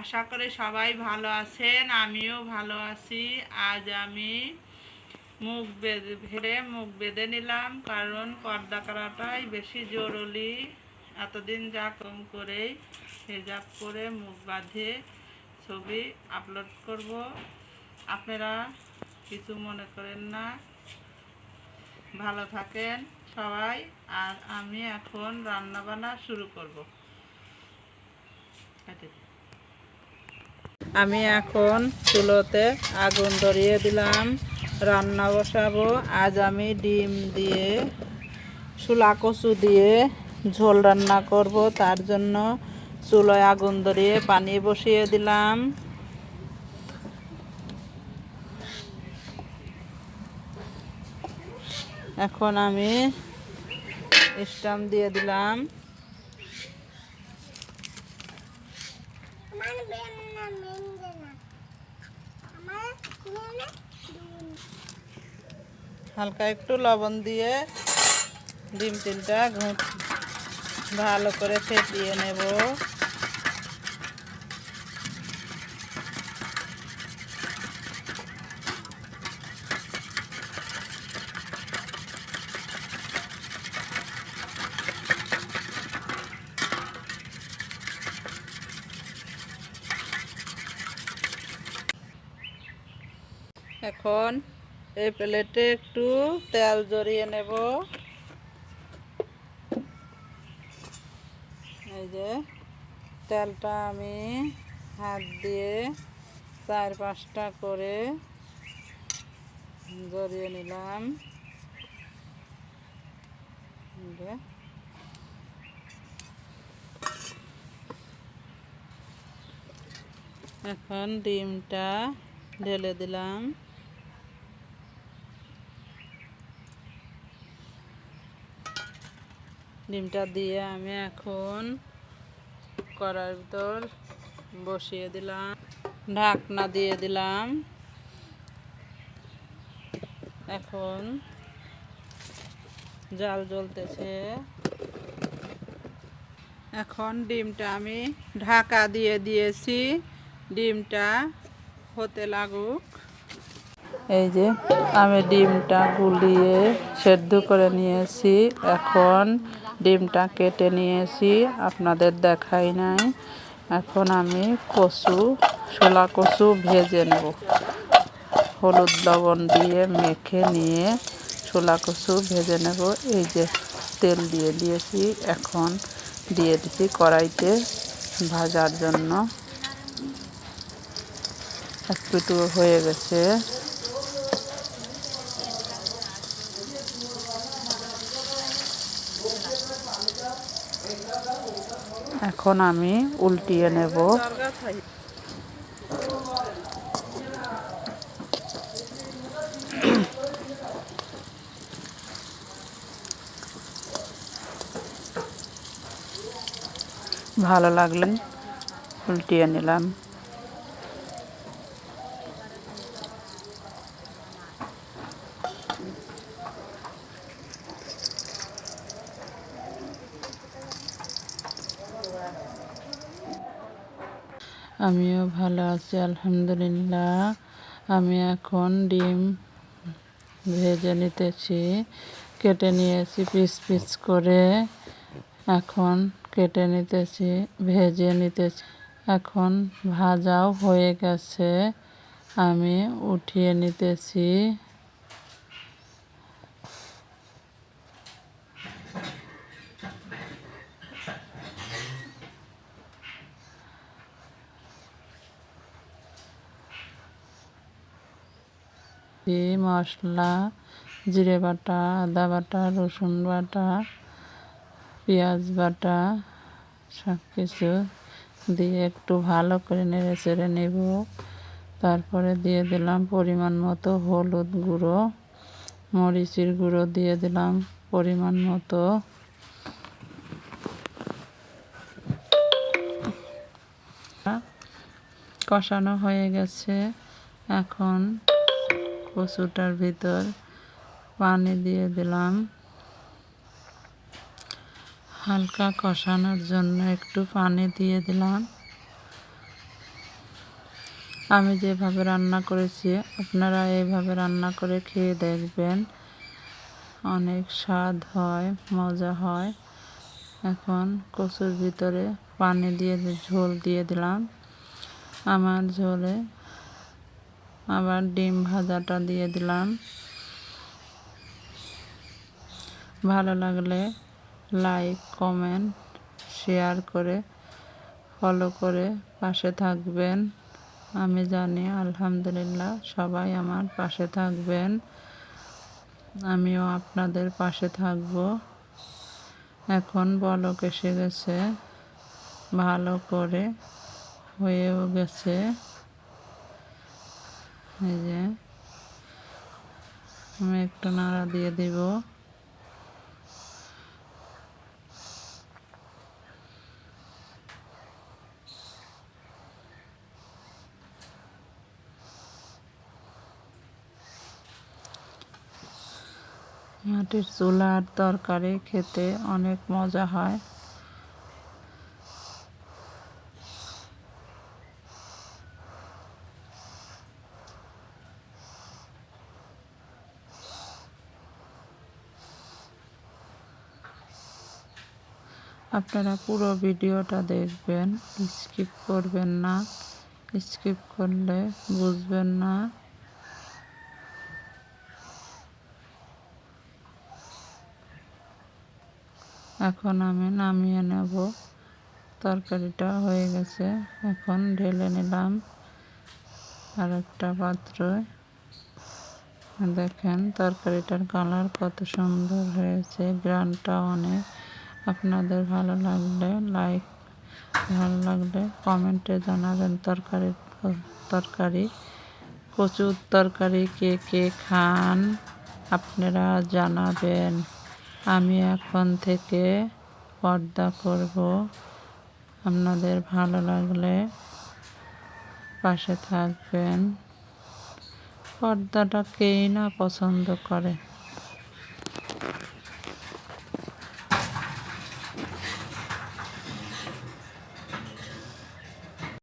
আশা করি সবাই ভালো আছেন, আমিও ভালো আছি। আজ আমি মুখ বেঁধে ভেড়ে মুখ বেঁধে নিলাম, কারণ পর্দা করাটাই বেশি জরুরি। এতদিন যা কম করেই হেজাব করে মুখ বাঁধে ছবি আপলোড করব। আপনারা কিছু মনে করেন না। ভালো থাকেন সবাই, আর আমি এখন রান্নাবান্না শুরু করব। আমি এখন চুলোতে আগুন ধরিয়ে দিলাম, রান্না বসাবো। আজ আমি ডিম দিয়ে শুলা কচু দিয়ে ঝোল রান্না করব। তার জন্য চুলোয় আগুন ধরিয়ে পানি বসিয়ে দিলাম। এখন আমি স্টাম দিয়ে দিলাম। হালকা একটু লবণ দিয়ে ডিম তিনটা ভালো করে ফেটিয়ে নেব। এখন এই প্লেটে একটু তেল জড়িয়ে নেব। এই যে তেলটা আমি হাত দিয়ে চার পাঁচটা করে জড়িয়ে নিলাম। এখন ডিমটা ঢেলে দিলাম। ডিমটা দিয়ে আমি এখন কড়ার ভিতর বসিয়ে দিলাম, ঢাকনা দিয়ে দিলাম। এখন জাল জ্বলতেছে। এখন ডিমটা আমি ঢাকা দিয়ে দিয়েছি, ডিমটা হতে লাগুক। এই যে আমি ডিমটা গুলিয়ে সেদ্ধ করে নিয়েছি। এখন ডিমটা কেটে নিয়েছি, আপনাদের দেখাই নাই। এখন আমি কচু শোলা কচু ভেজে নেব। হলুদ লবণ দিয়ে মেখে নিয়ে শোলা কচু ভেজে নেব। এই যে তেল দিয়ে দিয়েছি, এখন দিয়ে দিছি কড়াইতে ভাজার জন্য। একটু হয়ে গেছে। এখন আমি উল্টিয়ে নেব। ভালো লাগলেন উল্টিয়ে নিলাম। আমিও ভালো আছি, আলহামদুলিল্লাহ। আমি এখন ডিম ভেজে নিতেছি, কেটে নিয়েছি পিস পিস করে। এখন কেটে নিতেছি, ভেজে নিতেছি। এখন ভাজাও হয়ে গেছে, আমি উঠিয়ে নিতেছি। এই মশলা, জিরে বাটা, আদা বাটা, রসুন বাটা, পেঁয়াজ বাটা সব কিছু দিয়ে একটু ভালো করে নেড়ে চেড়ে নেব। তারপরে দিয়ে দিলাম পরিমাণ মতো হলুদ গুঁড়ো, মরিচের গুঁড়ো দিয়ে দিলাম পরিমাণ মতো। কষানো হয়ে গেছে। এখন কচুটার ভিতর পানি দিয়ে দিলাম। হালকা কষানোর জন্য একটু পানি দিয়ে দিলাম। আমি যেভাবে রান্না করেছি, আপনারা এইভাবে রান্না করে খেয়ে দেখবেন। অনেক স্বাদ হয়, মজা হয়। এখন কচুর ভিতরে পানি দিয়ে ঝোল দিয়ে দিলাম। আমার ঝোলে আবার ডিম ভাজাটা দিয়ে দিলাম। ভালো লাগলে লাইক, কমেন্ট, শেয়ার করে, ফলো করে পাশে থাকবেন। আমি জানি, আলহামদুলিল্লাহ, সবাই আমার পাশে থাকবেন। আমিও আপনাদের পাশে থাকব। এখন বলক এসে গেছে, ভালো করে হয়েও গেছে। এই যে আমি একটু নাড়া দিয়ে দিব। মাটির চুলার তরকারি খেতে অনেক মজা হয়। আপনারা পুরো ভিডিওটা দেখবেন স্কিপ করবেন না স্কিপ করলে বুঝবেন না। এখন আমি নামিয়ে নেব। তরকারিটা হয়ে গেছে, এখন ঢেলে নিলাম আর একটা পাত্রে। দেখেন তরকারিটার কালার কত সুন্দর হয়েছে গ্রানটা অনেক আপনাদের ভালো লাগলে লাইক ভালো লাগলে কমেন্টে জানাবেন তরকারি তরকারি কচুর তরকারি কে কে খান আপনারা জানাবেন। আমি এখন থেকে পর্দা করব। আপনাদের ভালো লাগলে পাশে থাকবেন। পর্দাটা কেই না পছন্দ করে?